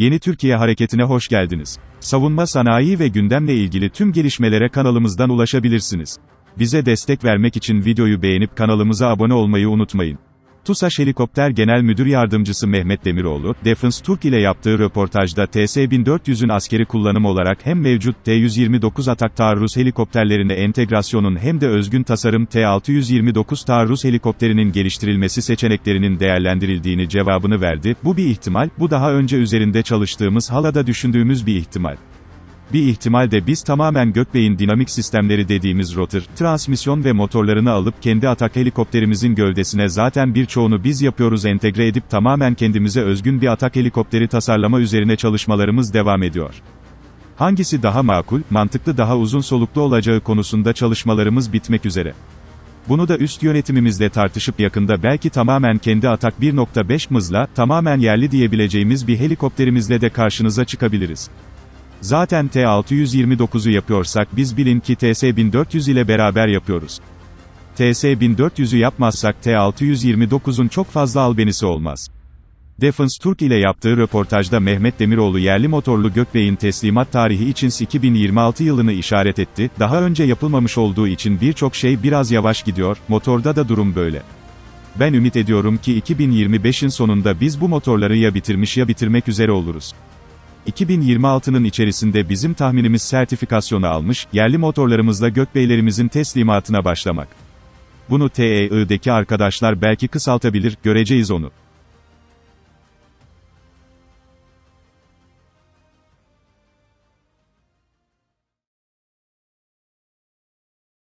Yeni Türkiye Hareketi'ne hoş geldiniz. Savunma sanayi ve gündemle ilgili tüm gelişmelere kanalımızdan ulaşabilirsiniz. Bize destek vermek için videoyu beğenip kanalımıza abone olmayı unutmayın. TUSAŞ Helikopter Genel Müdür Yardımcısı Mehmet Demiroğlu, Defense Türk ile yaptığı röportajda TS-1400'ün askeri kullanım olarak hem mevcut T-129 atak taarruz helikopterlerine entegrasyonun hem de özgün tasarım T-629 taarruz helikopterinin geliştirilmesi seçeneklerinin değerlendirildiğini cevabını verdi. Bu bir ihtimal, bu daha önce üzerinde çalıştığımız halada düşündüğümüz bir ihtimal. Bir ihtimal de biz tamamen Gökbey'in dinamik sistemleri dediğimiz rotor, transmisyon ve motorlarını alıp kendi atak helikopterimizin gövdesine zaten birçoğunu biz yapıyoruz entegre edip tamamen kendimize özgün bir atak helikopteri tasarlama üzerine çalışmalarımız devam ediyor. Hangisi daha makul, mantıklı daha uzun soluklu olacağı konusunda çalışmalarımız bitmek üzere. Bunu da üst yönetimimizle tartışıp yakında belki tamamen kendi Atak 1.5 mızla, tamamen yerli diyebileceğimiz bir helikopterimizle de karşınıza çıkabiliriz. Zaten T-629'u yapıyorsak biz bilin ki TS-1400 ile beraber yapıyoruz. TS-1400'ü yapmazsak T-629'un çok fazla albenisi olmaz. Defense Türk ile yaptığı röportajda Mehmet Demiroğlu yerli motorlu Gökbey'in teslimat tarihi için 2026 yılını işaret etti, daha önce yapılmamış olduğu için birçok şey biraz yavaş gidiyor, motorda da durum böyle. Ben ümit ediyorum ki 2025'in sonunda biz bu motorları ya bitirmiş ya bitirmek üzere oluruz. 2026'nın içerisinde bizim tahminimiz sertifikasyonu almış, yerli motorlarımızla gökbeylerimizin teslimatına başlamak. Bunu TEI'deki arkadaşlar belki kısaltabilir, göreceğiz onu.